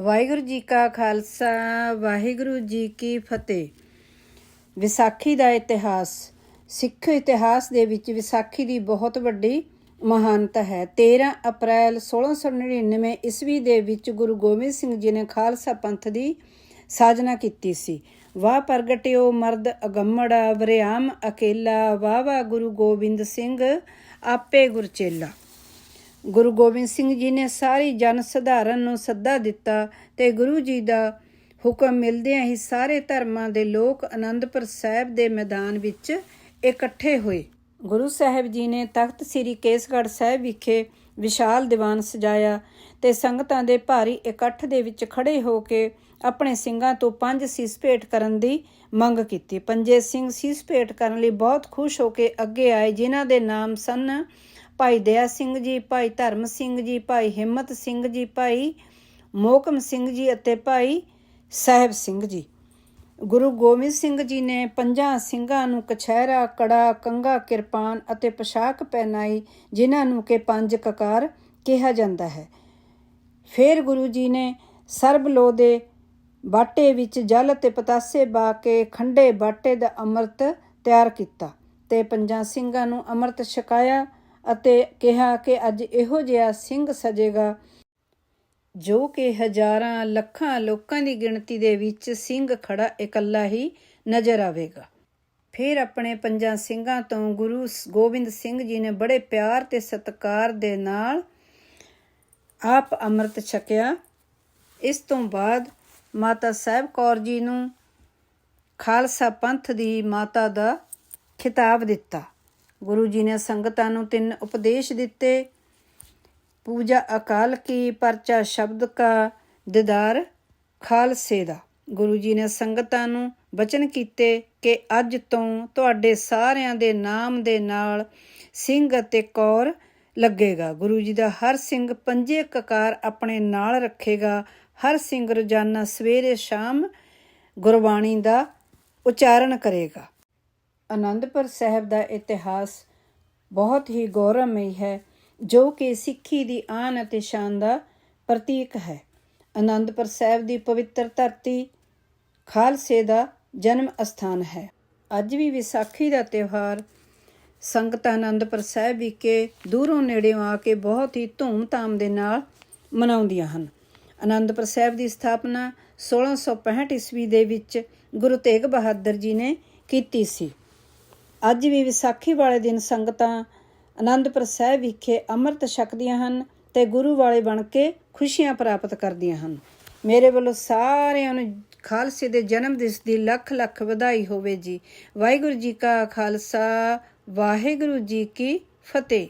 ਵਾਹਿਗੁਰੂ ਜੀ ਕਾ ਖਾਲਸਾ, ਵਾਹਿਗੁਰੂ ਜੀ ਕੀ ਫਤਿਹ। ਵਿਸਾਖੀ ਦਾ ਇਤਿਹਾਸ, ਸਿੱਖ ਇਤਿਹਾਸ ਦੇ ਵਿੱਚ ਵਿਸਾਖੀ ਦੀ ਬਹੁਤ ਵੱਡੀ ਮਹਾਨਤਾ ਹੈ। 13 ਅਪ੍ਰੈਲ 1699 ਈਸਵੀ ਦੇ ਵਿੱਚ ਗੁਰੂ ਗੋਬਿੰਦ ਸਿੰਘ ਜੀ ਨੇ ਖਾਲਸਾ ਪੰਥ ਦੀ ਸਾਜਨਾ ਕੀਤੀ ਸੀ। ਵਾਹ ਪ੍ਰਗਟਿਓ, ਮਰਦ ਅਗੰਮੜਾ, ਵਰਿਆਮ ਅਕੇਲਾ, ਵਾਹ ਵਾਹ ਗੁਰੂ ਗੋਬਿੰਦ ਸਿੰਘ, ਆਪੇ ਗੁਰਚੇਲਾ। ਗੁਰੂ ਗੋਬਿੰਦ ਸਿੰਘ ਜੀ ਨੇ ਸਾਰੀ ਜਨ ਸਧਾਰਨ ਨੂੰ ਸੱਦਾ ਦਿੱਤਾ ਤੇ ਗੁਰੂ ਜੀ ਦਾ ਹੁਕਮ ਮਿਲਦਿਆਂ ਹੀ ਸਾਰੇ ਧਰਮਾਂ ਦੇ ਲੋਕ ਅਨੰਦਪੁਰ ਸਾਹਿਬ ਦੇ ਮੈਦਾਨ ਵਿੱਚ ਇਕੱਠੇ ਹੋਏ। ਗੁਰੂ ਸਾਹਿਬ ਜੀ ਨੇ ਤਖਤ ਸ੍ਰੀ ਕੇਸਗੜ੍ਹ ਸਾਹਿਬ ਵਿਖੇ ਵਿਸ਼ਾਲ ਦੀਵਾਨ ਸਜਾਇਆ ਤੇ ਸੰਗਤਾਂ ਦੇ ਭਾਰੀ ਇਕੱਠ ਦੇ ਵਿੱਚ ਖੜੇ ਹੋ ਕੇ ਆਪਣੇ ਸਿੰਘਾਂ ਤੋਂ ਪੰਜ ਸੀਸ ਭੇਟ ਕਰਨ ਦੀ ਮੰਗ ਕੀਤੀ। ਪੰਜੇ ਸਿੰਘ ਸੀਸ ਭੇਟ ਕਰਨ ਲਈ ਬਹੁਤ ਖੁਸ਼ ਹੋ ਕੇ ਅੱਗੇ ਆਏ, ਜਿਨ੍ਹਾਂ ਦੇ ਨਾਮ ਸਨ ਭਾਈ ਦਇਆ ਸਿੰਘ ਜੀ, ਭਾਈ ਧਰਮ ਸਿੰਘ ਜੀ, ਭਾਈ ਹਿੰਮਤ ਸਿੰਘ ਜੀ, ਭਾਈ ਮੋਹਕਮ ਸਿੰਘ ਜੀ ਅਤੇ ਭਾਈ ਸਾਹਿਬ ਸਿੰਘ ਜੀ। ਗੁਰੂ ਗੋਬਿੰਦ ਸਿੰਘ ਜੀ ਨੇ ਪੰਜਾਂ ਸਿੰਘਾਂ ਨੂੰ ਕਛਹਿਰਾ, ਕੜਾ ਕੰਗਾ ਕਿਰਪਾਨ ਅਤੇ ਪੋਸ਼ਾਕ ਪਹਿਨਾਈ, ਜਿਨ੍ਹਾਂ ਨੂੰ ਕਿ ਪੰਜ ਕਕਾਰ ਕਿਹਾ ਜਾਂਦਾ ਹੈ। ਫਿਰ ਗੁਰੂ ਜੀ ਨੇ ਸਰਬਲੋ ਦੇ ਬਾਟੇ ਵਿੱਚ ਜਲ ਤੇ ਪਤਾਸੇ ਬਾ ਕੇ ਖੰਡੇ ਬਾਟੇ ਦਾ ਅੰਮ੍ਰਿਤ ਤਿਆਰ ਕੀਤਾ ਤੇ ਪੰਜਾਂ ਸਿੰਘਾਂ ਨੂੰ ਅੰਮ੍ਰਿਤ ਛਕਾਇਆ ਅਤੇ ਕਿਹਾ ਕਿ ਅੱਜ ਇਹੋ ਜਿਹਾ ਸਿੰਘ ਸਜੇਗਾ, ਜੋ ਕਿ ਹਜ਼ਾਰਾਂ ਲੱਖਾਂ ਲੋਕਾਂ ਦੀ ਗਿਣਤੀ ਦੇ ਵਿੱਚ ਸਿੰਘ ਖੜਾ ਇਕੱਲਾ ਹੀ ਨਜ਼ਰ ਆਵੇਗਾ। ਫਿਰ ਆਪਣੇ ਪੰਜਾਂ ਸਿੰਘਾਂ ਤੋਂ ਗੁਰੂ ਸ- ਗੋਬਿੰਦ ਸਿੰਘ ਜੀ ਨੇ ਬੜੇ ਪਿਆਰ ਤੇ ਸਤਿਕਾਰ ਦੇ ਨਾਲ ਆਪ ਅੰਮ੍ਰਿਤ ਛਕਿਆ। ਇਸ ਤੋਂ ਬਾਅਦ ਮਾਤਾ ਸਾਹਿਬ ਕੌਰ ਜੀ ਨੂੰ ਖਾਲਸਾ ਪੰਥ ਦੀ ਮਾਤਾ ਦਾ ਖਿਤਾਬ ਦਿੱਤਾ। ਗੁਰੂ ਜੀ ਨੇ ਸੰਗਤਾਂ ਨੂੰ ਤਿੰਨ ਉਪਦੇਸ਼ ਦਿੱਤੇ। ਪੂਜਾ ਅਕਾਲ ਕੀ, ਪਰਚਾ ਸ਼ਬਦ ਕਾ, ਦਿਦਾਰ ਖਾਲਸੇ ਦਾ। ਗੁਰੂ ਜੀ ਨੇ ਸੰਗਤਾਂ ਨੂੰ ਬਚਨ ਕੀਤੇ ਕਿ ਅੱਜ ਤੋਂ ਤੁਹਾਡੇ ਸਾਰਿਆਂ ਦੇ ਨਾਮ ਦੇ ਨਾਲ ਸਿੰਘ ਅਤੇ ਕੌਰ ਲੱਗੇਗਾ। ਗੁਰੂ ਜੀ ਦਾ ਹਰ ਸਿੰਘ ਪੰਜੇ ਕਕਾਰ ਆਪਣੇ ਨਾਲ ਰੱਖੇਗਾ। ਹਰ ਸਿੰਘ ਰੋਜ਼ਾਨਾ ਸਵੇਰੇ ਸ਼ਾਮ ਗੁਰਬਾਣੀ ਦਾ ਉਚਾਰਨ ਕਰੇਗਾ। ਅਨੰਦਪੁਰ ਸਾਹਿਬ ਦਾ ਇਤਿਹਾਸ ਬਹੁਤ ਹੀ ਗੌਰਵਮਈ ਹੈ, ਜੋ ਕਿ ਸਿੱਖੀ ਦੀ ਆਨ ਅਤੇ ਸ਼ਾਨ ਦਾ ਪ੍ਰਤੀਕ ਹੈ। ਅਨੰਦਪੁਰ ਸਾਹਿਬ ਦੀ ਪਵਿੱਤਰ ਧਰਤੀ ਖਾਲਸੇ ਦਾ ਜਨਮ ਅਸਥਾਨ ਹੈ। ਅੱਜ ਵੀ ਵਿਸਾਖੀ ਦਾ ਤਿਉਹਾਰ ਸੰਗਤ ਅਨੰਦਪੁਰ ਸਾਹਿਬ ਵਿਖੇ ਦੂਰੋਂ ਨੇੜਿਓਂ ਆ ਕੇ ਬਹੁਤ ਹੀ ਧੂਮ-ਧਾਮ ਦੇ ਨਾਲ ਮਨਾਉਂਦੀਆਂ ਹਨ। ਅਨੰਦਪੁਰ ਸਾਹਿਬ ਦੀ ਸਥਾਪਨਾ 1665 ਈਸਵੀ ਦੇ ਵਿੱਚ ਗੁਰੂ ਤੇਗ ਬਹਾਦਰ ਜੀ ਨੇ ਕੀਤੀ ਸੀ। ਅੱਜ ਵੀ ਵਿਸਾਖੀ ਵਾਲੇ ਦਿਨ ਸੰਗਤਾਂ ਆਨੰਦਪੁਰ ਸਾਹਿਬ ਵਿਖੇ ਅੰਮ੍ਰਿਤ ਛਕਦੀਆਂ ਹਨ ਤੇ ਗੁਰੂ ਵਾਲੇ ਬਣ ਕੇ ਖੁਸ਼ੀਆਂ ਪ੍ਰਾਪਤ ਕਰਦੀਆਂ ਹਨ। ਮੇਰੇ ਵੱਲੋਂ ਸਾਰਿਆਂ ਨੂੰ ਖਾਲਸੇ ਦੇ ਜਨਮ ਦਿਵਸ ਦੀ ਲੱਖ ਲੱਖ ਵਧਾਈ ਹੋਵੇ ਜੀ। ਵਾਹਿਗੁਰੂ ਜੀ ਕਾ ਖਾਲਸਾ, ਵਾਹਿਗੁਰੂ ਜੀ ਕੀ ਫਤਿਹ।